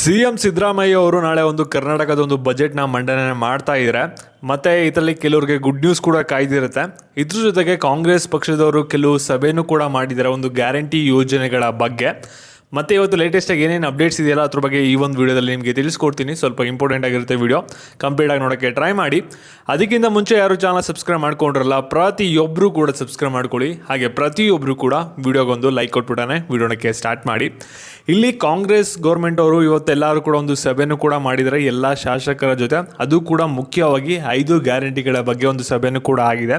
C M Siddaramaiah ಅವರು ನಾಳೆ ಒಂದು ಕರ್ನಾಟಕದ ಒಂದು ಬಜೆಟ್ನ ಮಂಡನೆ ಮಾಡ್ತಾ ಇದ್ದಾರೆ ಮತ್ತು ಇದರಲ್ಲಿ ಕೆಲವರಿಗೆ ಗುಡ್ ನ್ಯೂಸ್ ಕೂಡ ಕಾಯ್ದಿರುತ್ತೆ. ಇದ್ರ ಜೊತೆಗೆ ಕಾಂಗ್ರೆಸ್ ಪಕ್ಷದವರು ಕೆಲವು ಸಭೆನೂ ಕೂಡ ಮಾಡಿದ್ದಾರೆ ಒಂದು ಗ್ಯಾರಂಟಿ ಯೋಜನೆಗಳ ಬಗ್ಗೆ. ಮತ್ತೆ ಇವತ್ತು ಲೇಟೆಸ್ಟಾಗಿ ಏನೇನು ಅಪ್ಡೇಟ್ಸ್ ಇದೆಯಲ್ಲ, ಅದ್ರ ಬಗ್ಗೆ ಈ ಒಂದು ವಿಡಿಯೋದಲ್ಲಿ ನಿಮಗೆ ತಿಳಿಸ್ಕೊಡ್ತೀನಿ. ಸ್ವಲ್ಪ ಇಂಪಾರ್ಟೆಂಟ್ ಆಗಿರುತ್ತೆ ವಿಡಿಯೋ ಕಂಪ್ಲೀಟ್ ಆಗಿ ನೋಡೋಕ್ಕೆ ಟ್ರೈ ಮಾಡಿ. ಅದಕ್ಕಿಂತ ಮುಂಚೆ ಯಾರು ಚಾನಲ್ ಸಬ್ಸ್ಕ್ರೈಬ್ ಮಾಡ್ಕೊಂಡ್ರಲ್ಲ ಪ್ರತಿಯೊಬ್ಬರು ಕೂಡ ಸಬ್ಸ್ಕ್ರೈಬ್ ಮಾಡ್ಕೊಳ್ಳಿ. ಹಾಗೆ ಪ್ರತಿಯೊಬ್ಬರು ಕೂಡ ವಿಡಿಯೋಗೊಂದು ಲೈಕ್ ಕೊಟ್ಬಿಟ್ಟಾನೆ ವಿಡಿಯೋನಕ್ಕೆ ಸ್ಟಾರ್ಟ್ ಮಾಡಿ. ಇಲ್ಲಿ ಕಾಂಗ್ರೆಸ್ ಗೌರ್ಮೆಂಟ್ ಅವರು ಇವತ್ತೆಲ್ಲರೂ ಕೂಡ ಒಂದು ಸಭೆನೂ ಕೂಡ ಮಾಡಿದ್ದಾರೆ, ಎಲ್ಲ ಶಾಸಕರ ಜೊತೆ. ಅದು ಕೂಡ ಮುಖ್ಯವಾಗಿ ಐದು ಗ್ಯಾರಂಟಿಗಳ ಬಗ್ಗೆ ಒಂದು ಸಭೆನೂ ಕೂಡ ಆಗಿದೆ.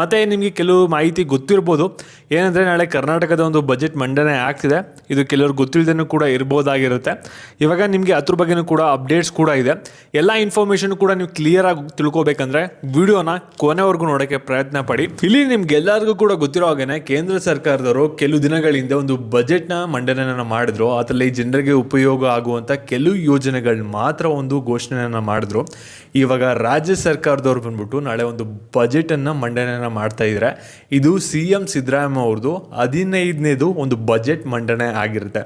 ಮತ್ತು ನಿಮಗೆ ಕೆಲವು ಮಾಹಿತಿ ಗೊತ್ತಿರ್ಬೋದು. ಏನಂದರೆ ನಾಳೆ ಕರ್ನಾಟಕದ ಒಂದು ಬಜೆಟ್ ಮಂಡನೆ ಆಗ್ತಿದೆ. ಇದು ಕೆಲವ್ರಿಗೆ ಗೊತ್ತಿಲ್ಲದೇನೂ ಕೂಡ ಇರ್ಬೋದಾಗಿರುತ್ತೆ. ಇವಾಗ ನಿಮಗೆ ಅದ್ರ ಬಗ್ಗೆನೂ ಕೂಡ ಅಪ್ಡೇಟ್ಸ್ ಕೂಡ ಇದೆ. ಎಲ್ಲ ಇನ್ಫಾರ್ಮೇಶನ್ ಕೂಡ ನೀವು ಕ್ಲಿಯರ್ ಆಗಿ ತಿಳ್ಕೊಬೇಕಂದ್ರೆ ವಿಡಿಯೋನ ಕೊನೆವರೆಗೂ ನೋಡೋಕ್ಕೆ ಪ್ರಯತ್ನ ಪಡಿ. ಇಲ್ಲಿ ನಿಮ್ಗೆಲ್ಲರಿಗೂ ಕೂಡ ಗೊತ್ತಿರೋ ಹಾಗೆ ಕೇಂದ್ರ ಸರ್ಕಾರದವರು ಕೆಲವು ದಿನಗಳ ಹಿಂದೆ ಒಂದು ಬಜೆಟ್ನ ಮಂಡನೆಯನ್ನು ಮಾಡಿದ್ರು. ಅದರಲ್ಲಿ ಜನರಿಗೆ ಉಪಯೋಗ ಆಗುವಂಥ ಕೆಲವು ಯೋಜನೆಗಳು ಮಾತ್ರ ಒಂದು ಘೋಷಣೆಯನ್ನು ಮಾಡಿದ್ರು. ಇವಾಗ ರಾಜ್ಯ ಸರ್ಕಾರದವ್ರು ಬಂದ್ಬಿಟ್ಟು ನಾಳೆ ಒಂದು ಬಜೆಟನ್ನು ಮಂಡನೆಯನ್ನು ಮಾಡ್ತಾ ಇದ್ದಾರೆ ಇದು ಸಿ ಎಂ ಸಿದ್ದರಾಮಯ್ಯ ಅವ್ರದ್ದು ಹದಿನೈದನೇದು ಒಂದು ಬಜೆಟ್ ಮಂಡನೆ ಆಗಿರುತ್ತೆ.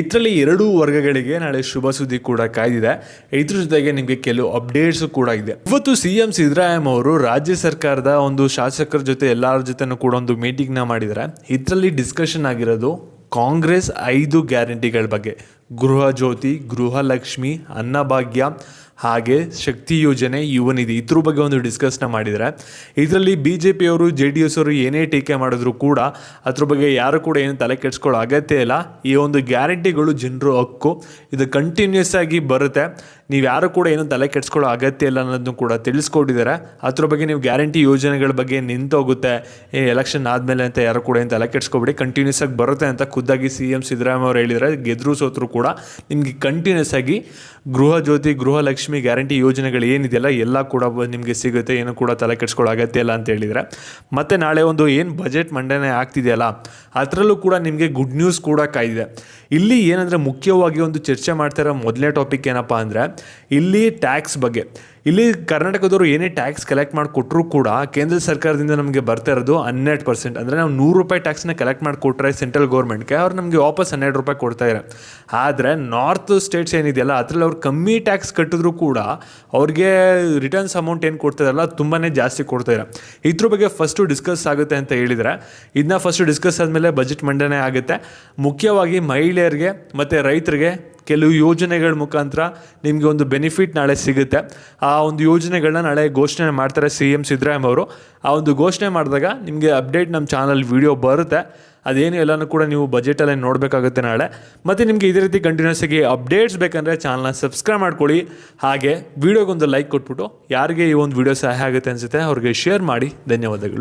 ಇದರಲ್ಲಿ ಎರಡೂ ವರ್ಗಗಳಿಗೆ ನಾಳೆ ಶುಭ ಸುದ್ದಿ ಕೂಡ ಕಾಯ್ದಿದೆ. ಇದ್ರ ಜೊತೆಗೆ ನಿಮಗೆ ಕೆಲವು ಅಪ್ಡೇಟ್ಸ್ ಕೂಡ ಇದೆ. ಇವತ್ತು ಸಿ ಎಂ ಅವರು ರಾಜ್ಯ ಸರ್ಕಾರದ ಒಂದು ಶಾಸಕರ ಜೊತೆ ಎಲ್ಲರ ಜೊತೆನೂ ಕೂಡ ಒಂದು ಮೀಟಿಂಗ್ನ ಮಾಡಿದರೆ ಇದರಲ್ಲಿ ಡಿಸ್ಕಷನ್ ಆಗಿರೋದು ಕಾಂಗ್ರೆಸ್ ಐದು ಗ್ಯಾರಂಟಿಗಳ ಬಗ್ಗೆ. ಗೃಹ ಜ್ಯೋತಿ ಗೃಹಲಕ್ಷ್ಮಿ ಅನ್ನಭಾಗ್ಯ ಹಾಗೆ ಶಕ್ತಿ ಯೋಜನೆ ಯುವನಿಧಿ ಇದ್ರ ಬಗ್ಗೆ ಒಂದು ಡಿಸ್ಕಸ್ನ ಮಾಡಿದರೆ, ಇದರಲ್ಲಿ ಬಿ ಜೆ ಪಿಯವರು ಜೆ ಡಿ ಎಸ್ ಅವರು ಏನೇ ಟೀಕೆ ಮಾಡಿದ್ರು ಕೂಡ, ಅದ್ರ ಬಗ್ಗೆ ಯಾರು ಕೂಡ ಏನು ತಲೆ ಕೆಡಿಸ್ಕೊಳ್ಳೋ ಅಗತ್ಯ ಇಲ್ಲ. ಈ ಒಂದು ಗ್ಯಾರಂಟಿಗಳು ಜನರು ಹಕ್ಕು. ಇದು ಕಂಟಿನ್ಯೂಸ್ ಆಗಿ ಬರುತ್ತೆ. ನೀವು ಯಾರು ಕೂಡ ಏನು ತಲೆ ಕೆಡಿಸ್ಕೊಳ್ಳೋ ಅಗತ್ಯ ಇಲ್ಲ ಅನ್ನೋದನ್ನು ಕೂಡ ತಿಳಿಸ್ಕೊಟ್ಟಿದ್ದಾರೆ. ಅದ್ರ ಬಗ್ಗೆ ನೀವು ಗ್ಯಾರಂಟಿ ಯೋಜನೆಗಳ ಬಗ್ಗೆ ನಿಂತೋಗುತ್ತೆ ಈ ಎಲೆಕ್ಷನ್ ಆದಮೇಲೆ ಅಂತ ಯಾರು ಕೂಡ ಏನು ತಲೆ ಕೆಡಿಸ್ಕೊಬೇಡಿ. ಕಂಟಿನ್ಯೂಸ್ ಆಗಿ ಬರುತ್ತೆ ಅಂತ ಖುದ್ದಾಗಿ ಸಿ ಎಂ ಸಿದ್ದರಾಮಯ್ಯ ಅವರು ಹೇಳಿದರೆ, ಗೆದ್ರು ಸೋತರು ಕೂಡ ನಿಮಗೆ ಕಂಟಿನ್ಯೂಸ್ ಆಗಿ ಗೃಹ ಜ್ಯೋತಿ ಗೃಹಲಕ್ಷ್ಮಿ ಗ್ಯಾರಂಟಿ ಯೋಜನೆಗಳು ಏನಿದೆಯಲ್ಲ, ಎಲ್ಲ ಕೂಡ ನಿಮಗೆ ಸಿಗುತ್ತೆ. ಏನು ಕೂಡ ತಲೆ ಕೆಡಿಸ್ಕೊಳ್ಳೋ ಅಗತ್ಯ ಇಲ್ಲ ಅಂತ ಹೇಳಿದರೆ. ಮತ್ತು ನಾಳೆ ಒಂದು ಏನು ಬಜೆಟ್ ಮಂಡನೆ ಆಗ್ತಿದೆಯಲ್ಲ, ಅದರಲ್ಲೂ ಕೂಡ ನಿಮಗೆ ಗುಡ್ ನ್ಯೂಸ್ ಕೂಡ ಕಾಯ್ದಿದೆ. ಇಲ್ಲಿ ಏನಂದರೆ ಮುಖ್ಯವಾಗಿ ಒಂದು ಚರ್ಚೆ ಮಾಡ್ತಿರೋ ಮೊದಲನೇ ಟಾಪಿಕ್ ಏನಪ್ಪ ಅಂದರೆ, ಇಲ್ಲಿ ಟ್ಯಾಕ್ಸ್ ಬಗ್ಗೆ. ಇಲ್ಲಿ ಕರ್ನಾಟಕದವರು ಏನೇ ಟ್ಯಾಕ್ಸ್ ಕಲೆಕ್ಟ್ ಮಾಡಿ ಕೊಟ್ಟರು ಕೂಡ ಕೇಂದ್ರ ಸರ್ಕಾರದಿಂದ ನಮಗೆ ಬರ್ತಾ ಇರೋದು ಹನ್ನೆರಡು ಪರ್ಸೆಂಟ್ ಅಂದರೆ ನಾವು ನೂರು ರೂಪಾಯಿ ಟ್ಯಾಕ್ಸ್ನ ಕಲೆಕ್ಟ್ ಮಾಡಿ ಕೊಟ್ಟರೆ ಸೆಂಟ್ರಲ್ ಗೌರ್ಮೆಂಟ್ಗೆ ಅವ್ರು ನಮಗೆ ವಾಪಸ್ ಹನ್ನೆರಡು ರೂಪಾಯಿ ಕೊಡ್ತಾ ಇದ್ದಾರೆ ಆದರೆ ನಾರ್ತ್ ಸ್ಟೇಟ್ಸ್ ಏನಿದೆಯಲ್ಲ, ಅದರಲ್ಲಿ ಅವ್ರು ಕಮ್ಮಿ ಟ್ಯಾಕ್ಸ್ ಕಟ್ಟಿದ್ರು ಕೂಡ ಅವ್ರಿಗೆ ರಿಟರ್ನ್ಸ್ ಅಮೌಂಟ್ ಏನು ಕೊಡ್ತಾರಲ್ಲ ತುಂಬಾ ಜಾಸ್ತಿ ಕೊಡ್ತಾ ಇದ್ದಾರೆ ಇದ್ರ ಬಗ್ಗೆ ಫಸ್ಟು ಡಿಸ್ಕಸ್ ಆಗುತ್ತೆ ಅಂತ ಹೇಳಿದರೆ ಇದನ್ನ ಫಸ್ಟು ಡಿಸ್ಕಸ್ ಆದಮೇಲೆ ಬಜೆಟ್ ಮಂಡನೆ ಆಗುತ್ತೆ. ಮುಖ್ಯವಾಗಿ ಮಹಿಳೆಯರಿಗೆ ಮತ್ತು ರೈತರಿಗೆ ಕೆಲವು ಯೋಜನೆಗಳ ಮುಖಾಂತರ ನಿಮಗೆ ಒಂದು ಬೆನಿಫಿಟ್ ನಾಳೆ ಸಿಗುತ್ತೆ. ಆ ಒಂದು ಯೋಜನೆಗಳನ್ನ ನಾಳೆ ಘೋಷಣೆ ಮಾಡ್ತಾರೆ ಸಿ ಎಂ ಸಿದ್ದರಾಮಯ್ಯ ಅವರು. ಆ ಒಂದು ಘೋಷಣೆ ಮಾಡಿದಾಗ ನಿಮಗೆ ಅಪ್ಡೇಟ್ ನಮ್ಮ ಚಾನಲ್ ವಿಡಿಯೋ ಬರುತ್ತೆ. ಅದೇನು ಎಲ್ಲನೂ ಕೂಡ ನೀವು ಬಜೆಟಲ್ಲೇ ನೋಡಬೇಕಾಗುತ್ತೆ ನಾಳೆ. ಮತ್ತು ನಿಮಗೆ ಇದೇ ರೀತಿ ಕಂಟಿನ್ಯೂಸ್ ಆಗಿ ಅಪ್ಡೇಟ್ಸ್ ಬೇಕಂದರೆ ಚಾನಲ್ನ ಸಬ್ಸ್ಕ್ರೈಬ್ ಮಾಡ್ಕೊಳ್ಳಿ. ಹಾಗೆ ವಿಡಿಯೋಗೊಂದು ಲೈಕ್ ಕೊಟ್ಬಿಟ್ಟು ಯಾರಿಗೆ ಈ ಒಂದು ವಿಡಿಯೋ ಸಹಾಯ ಆಗುತ್ತೆ ಅನಿಸುತ್ತೆ ಅವ್ರಿಗೆ ಶೇರ್ ಮಾಡಿ. ಧನ್ಯವಾದಗಳು.